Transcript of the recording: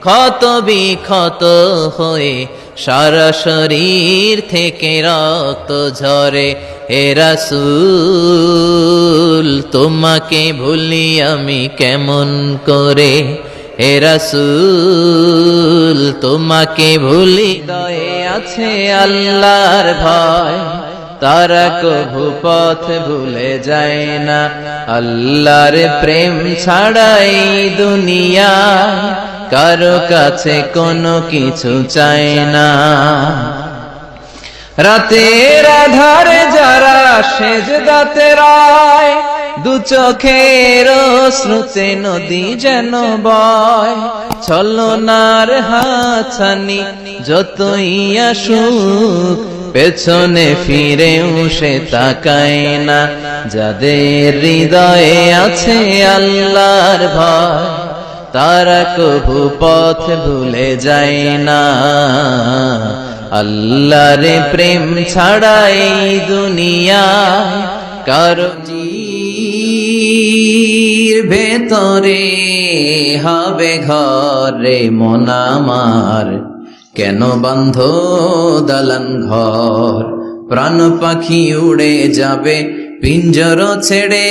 ক্ষত বিক্ষত হয়ে সারা শরীর থেকে রক্ত ঝরে। হে রাসূল, তোমাকে ভুলি আমি কেমন করে? হে রাসূল, তোমাকে ভুলি দয়ে আছে আল্লাহর ভয়। তারা কভু পথ ভুলে যায় না। আল্লাহর প্রেম ছাড়াই দুনিয়া কারও কাছে কোনো কিছু চায় না। রাতের আধারে যারা সেজদাতে রায়, দু চোখের শ্রুতে নদী যেন বয়। ছলনার হাছানি যতই আসুক, পেছনে ফিরে সে তাকায় না। যাদের হৃদয়ে আছে আল্লাহর ভয় তারা কভু পথ ভুলে যায় না। আল্লাহর প্রেম ছাড়াই দুনিয়া কারজির ভেতরে হবে ঘরে মনামার কেন বন্ধ দালান ঘর? প্রাণ পাখি উড়ে যাবে, পিঞ্জর ছেড়ে।